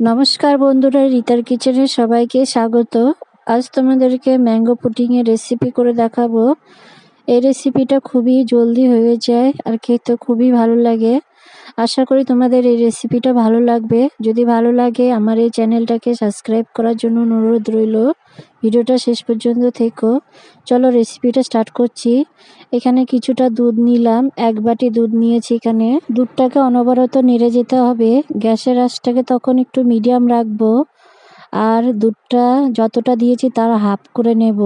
নমস্কার বন্ধুরা, রিতার কিচেনে সবাইকে স্বাগত। আজ তোমাদেরকে ম্যাঙ্গো পুডিংয়ের রেসিপি করে দেখাবো। এই রেসিপিটা খুবই জলদি হয়ে যায় আর খেতে খুবই ভালো লাগে। আশা করি তোমাদের এই রেসিপিটা ভালো লাগবে। যদি ভালো লাগে, আমার এই চ্যানেলটাকে সাবস্ক্রাইব করার জন্য অনুরোধ রইল। ভিডিওটা শেষ পর্যন্ত থেকো। চলো রেসিপিটা স্টার্ট করছি। এখানে কিছুটা দুধ নিলাম। এক বাটি দুধ নিয়েছি এখানে। দুধটাকে অনবরত নেড়ে যেতে হবে। গ্যাসের আঁচটাকে তখন একটু মিডিয়াম রাখব। আর দুধটা যতটা দিয়েছি তার হাফ করে নেব।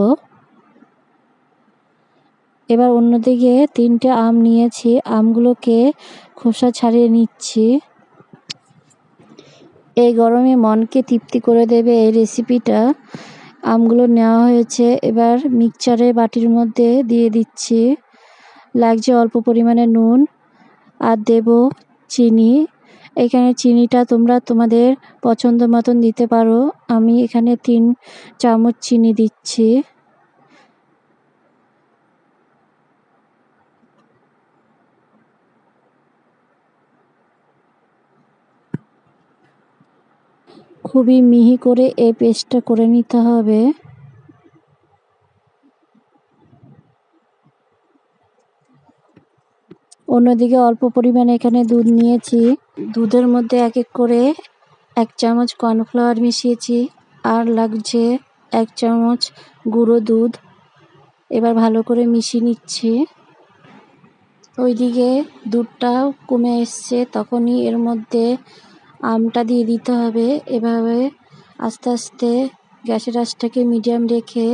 এবার অন্যদিকে তিনটে আম নিয়েছি। আমগুলোকে খোসা ছাড়িয়ে নিচ্ছি। এই গরমে মনকে তৃপ্তি করে দেবে এই রেসিপিটা আমগুলো নেওয়া হয়েছে। এবার মিক্সচারে বাটির মধ্যে দিয়ে দিচ্ছি। লাগছে অল্প পরিমাণে নুন আর দেব চিনি। এখানে চিনিটা তোমরা তোমাদের পছন্দ মতন দিতে পারো। আমি এখানে তিন চামচ চিনি দিচ্ছি। খুবই মিহি করে এই পেস্টটা করে নিতে হবে। অন্যদিকে অল্প পরিমাণে এখানে দুধ নিয়েছি। দুধের মধ্যে এক এক করে এক চামচ কর্নফ্লাওয়ার মিশিয়েছি আর লাগছে এক চামচ গুঁড়ো দুধ। এবার ভালো করে মিশিয়ে নিচ্ছি। ওইদিকে দুধটাও কমে এসছে, তখনই এর মধ্যে আমটা দিয়ে দিতে হবে। এভাবে আস্তে আস্তে গ্যাসের আঁচটাকে মিডিয়াম রেখে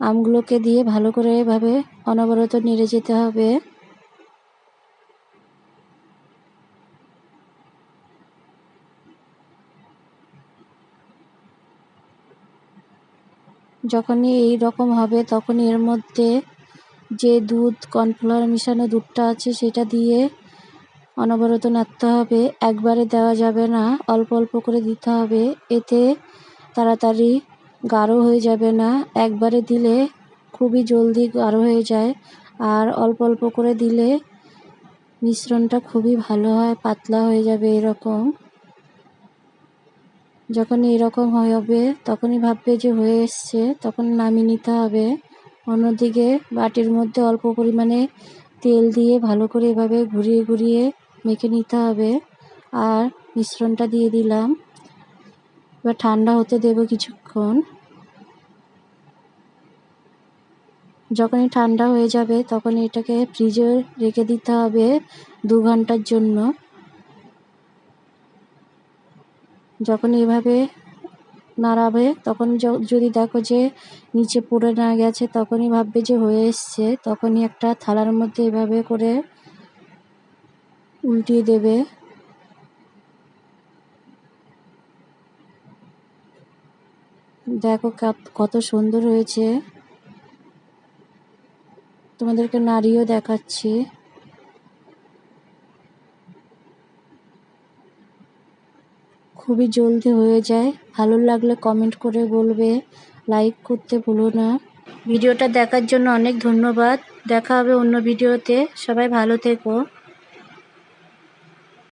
আমগুলোকে দিয়ে ভালো করে এভাবে অনবরত নেড়ে যেতে হবে। যখনই এই রকম হবে, তখনই এর মধ্যে যে দুধ, কর্নফ্লাওয়ার মিশানো দুধটা আছে, সেটা দিয়ে অনবরত নাড়তে হবে, একবারে দেওয়া যাবে না, অল্প অল্প করে দিতে হবে, এতে তাড়াতাড়ি গাঢ় হয়ে যাবে না, একবারে দিলে খুবই জলদি গাঢ় হয়ে যায়, আর অল্প অল্প করে দিলে মিশ্রণটা খুবই ভালো হয়, পাতলা হয়ে যাবে এরকম। যখন এরকম হবে, তখনই ভাববে যে হয়ে এসছে, তখন নামিয়ে নিতে হবে। অন্যদিকে বাটির মধ্যে অল্প পরিমাণে তেল দিয়ে ভালো করে এভাবে ঘুরিয়ে ঘুরিয়ে মেখে নিতে হবে। আর মিশ্রণটা দিয়ে দিলাম। এবার ঠান্ডা হতে দেব কিছুক্ষণ। যখনই ঠান্ডা হয়ে যাবে তখন এটাকে ফ্রিজে রেখে দিতে হবে দু ঘণ্টার জন্য। যখন এভাবে নাড়াবে তখন যদি দেখো যে নিচে পড়ে না গেছে তখনই ভাববে যে হয়ে এসছে। তখনই একটা থালার মধ্যে এভাবে করে উল্টিয়ে দেবে। দেখো কত সুন্দর হয়েছে। তোমাদেরকে নাড়িও দেখাচ্ছি। খুবই জলদি হয়ে যায়। ভালো লাগলে কমেন্ট করে বলবে। লাইক করতে ভুলো না। ভিডিওটা দেখার জন্য অনেক ধন্যবাদ। দেখা হবে অন্য ভিডিওতে। সবাই ভালো থেকো।